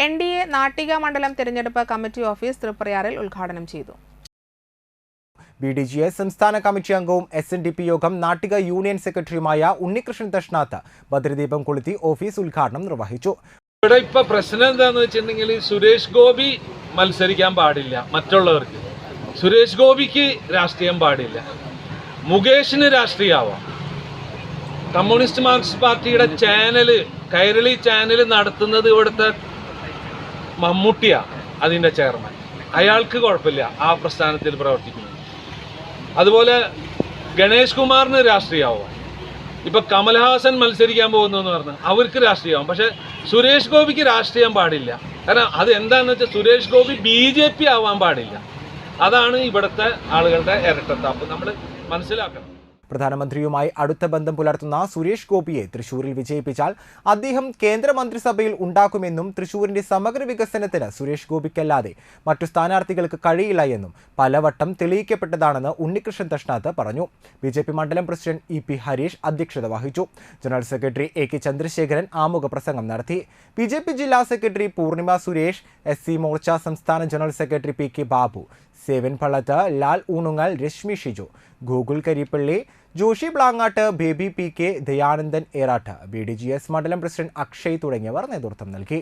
N D A Nattika മണ്ഡലം തിരഞ്ഞെടുപ്പ് committee office തൃപ്രയാറിൽ ഉദ്ഘാടനം ചെയ്തു. ബി ഡി ജി എസ് സംസ്ഥാന കമ്മിറ്റി അംഗവും എസ് എൻ ഡി പി യോഗം നാട്ടിക യൂണിയൻ സെക്രട്ടറിയുമായ ഉണ്ണികൃഷ്ണൻ ദഷ്നാഥ് ഭദ്രദീപം കൊളുത്തി ഓഫീസ് ഉദ്ഘാടനം നിർവഹിച്ചു. ഇവിടെ ഇപ്പൊ പ്രശ്നം എന്താന്ന് വെച്ചിട്ടുണ്ടെങ്കിൽ സുരേഷ് ഗോപി മത്സരിക്കാൻ പാടില്ല മറ്റുള്ളവർക്ക്. സുരേഷ് ഗോപിക്ക് രാഷ്ട്രീയം പാടില്ല. മുകേഷിന് രാഷ്ട്രീയമാവാം കമ്മ്യൂണിസ്റ്റ് മാർക്സിസ്റ്റ് പാർട്ടിയുടെ ചാനൽ കൈരളി ചാനൽ നടത്തുന്നത് ഇവിടുത്തെ മമ്മൂട്ടിയ അതിന്റെ ചെയർമാൻ. അയാൾക്ക് കുഴപ്പമില്ല ആ പ്രസ്ഥാനത്തിൽ പ്രവർത്തിക്കുന്നു. അതുപോലെ ഗണേഷ് കുമാറിന് രാഷ്ട്രീയമാവാം. ഇപ്പൊ കമൽഹാസൻ മത്സരിക്കാൻ പോകുന്നു എന്ന് പറഞ്ഞാൽ അവർക്ക് രാഷ്ട്രീയമാവും. പക്ഷെ സുരേഷ് ഗോപിക്ക് രാഷ്ട്രീയം പാടില്ല. കാരണം അത് എന്താണെന്ന് വെച്ചാൽ Suresh Gopi B J P ആവാൻ പാടില്ല. അതാണ് ഇവിടുത്തെ ആളുകളുടെ ഇരട്ടത്താപ്പ്. നമ്മൾ മനസ്സിലാക്കണം. പ്രധാനമന്ത്രിയുമായി അടുത്ത ബന്ധം പുലർത്തുന്ന സുരേഷ് ഗോപിയെ തൃശൂരിൽ വിജയിപ്പിച്ചാൽ അദ്ദേഹം കേന്ദ്രമന്ത്രിസഭയിൽ ഉണ്ടാക്കുമെന്നും തൃശൂരിന്റെ സമഗ്ര വികസനത്തിന് സുരേഷ് ഗോപിക്കല്ലാതെ മറ്റു സ്ഥാനാർത്ഥികൾക്ക് കഴിയില്ല എന്നും പലവട്ടം തെളിയിക്കപ്പെട്ടതാണെന്ന് ഉണ്ണികൃഷ്ണൻ തഷ്ണാത്ത് പറഞ്ഞു. ബി മണ്ഡലം പ്രസിഡന്റ് ഇ പി ഹരീഷ് അധ്യക്ഷത വഹിച്ചു. General secretary A K Chandrasekharan ആമുഖ പ്രസംഗം നടത്തി. ബി ജില്ലാ സെക്രട്ടറി പൂർണിമ സുരേഷ് എസ് സി മോർച്ച സംസ്ഥാന general secretary P K Babu Sevan Pallath Lal Oonungal Reshmi Shiju Google Karippally Joshi Blangad Baby P K Dayanandan Erattu B D G S മണ്ഡലം president Akshay തുടങ്ങിയവർ നേതൃത്വം നൽകി.